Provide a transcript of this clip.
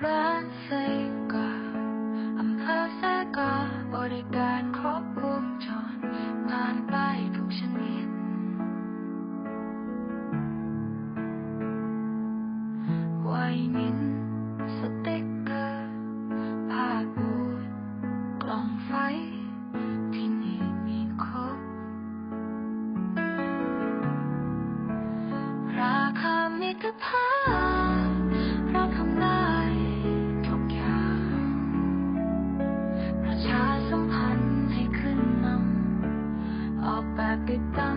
ร้านไซกาอำเภอไซกาบริการครบวงจรผ่านไปทุกชนิด ไวนินสติกเกอร์ผ้าปูดกล่องไฟ ที่นี่มีครบ ราคามิตรภาพ 일단